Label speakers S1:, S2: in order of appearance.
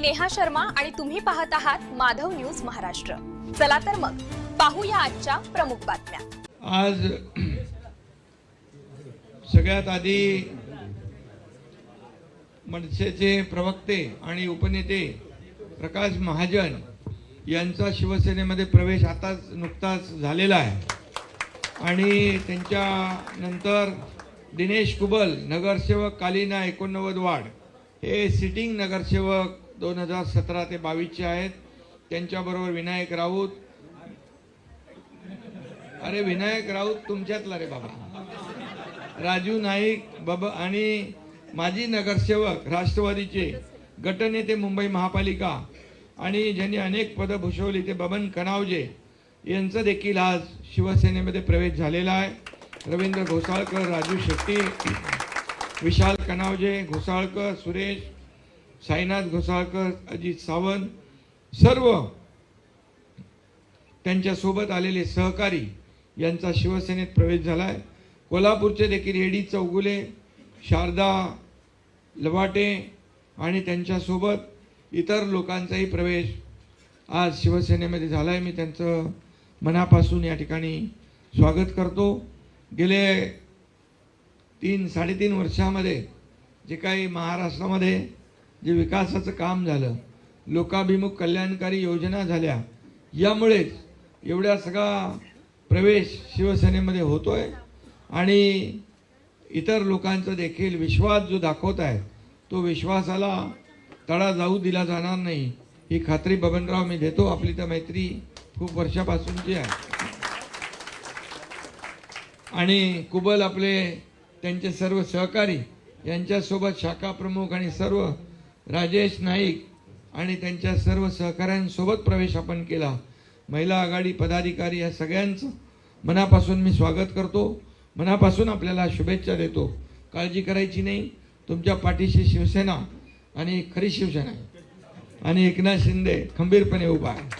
S1: मी नेहा शर्मा आणि तुम्ही पाहत आहात माधव न्यूज महाराष्ट्र. चला तर मग पाहूया आजच्या प्रमुख बातम्या.
S2: आज सगळ्यात आधी मनसेचे प्रवक्ते आणि उपनेते प्रकाश महाजन यांचा शिवसेनेमध्ये प्रवेश आताच नुकताच झालेला आहे. आणि त्यांच्या नंतर दिनेश कुबल नगरसेवक कालिना एकोणनव्वद वाड हे सिटिंग नगरसेवक दोन हजार सतरा ते बावीसचे आहेत. त्यांच्याबरोबर विनायक राऊत. अरे विनायक राऊत तुमच्यातला रे बाबा. राजू नाईक बाबा आणि माजी नगरसेवक राष्ट्रवादीचे गटनेते मुंबई महापालिका आणि ज्यांनी अनेक पदं भूषवली ते बबन कनावजे यांचं देखील आज शिवसेनेमध्ये प्रवेश झालेला आहे. रवींद्र घोसाळकर राजू शेट्टी विशाल कनावजे घोसाळकर सुरेश साईनाथ घोसाळकर अजित सावंत सर्व त्यांच्यासोबत आलेले सहकारी यांचा शिवसेनेत प्रवेश झाला आहे कोल्हापूरचे देखील एडी चौगुले शारदा लवाटे आणि त्यांच्यासोबत इतर लोकांचाही प्रवेश आज शिवसेनेमध्ये झाला आहे मी त्यांचं मनापासून या ठिकाणी स्वागत करतो. गेले तीन साडेतीन वर्षामध्ये जे काही महाराष्ट्रामध्ये जे विकासाचं काम झालं लोकाभिमुख कल्याणकारी योजना झाल्या यामुळेच एवढ्या सगळा प्रवेश शिवसेनेमध्ये होतो आहे आणि इतर लोकांचा देखील विश्वास जो दाखवत आहे तो विश्वासाला तडा जाऊ दिला जाणार नाही. ही खात्री बबनराव मी देतो. आपली तर मैत्री खूप वर्षापासूनची आहे. आणि कुबल आपले त्यांचे सर्व सहकारी यांच्यासोबत शाखा प्रमुख आणि सर्व राजेश नाईक आणि त्यांच्या सर्व सहकाऱ्यांसोबत प्रवेश आपण केला. महिला आघाडी पदाधिकारी या सगळ्यांचं मनापासून मी स्वागत करतो. मनापासून आपल्याला शुभेच्छा देतो. काळजी करायची नाही. तुमच्या पाठीशी शिवसेना आणि खरी शिवसेना आहे. आणि एकनाथ शिंदे खंबीरपणे उभा आहे.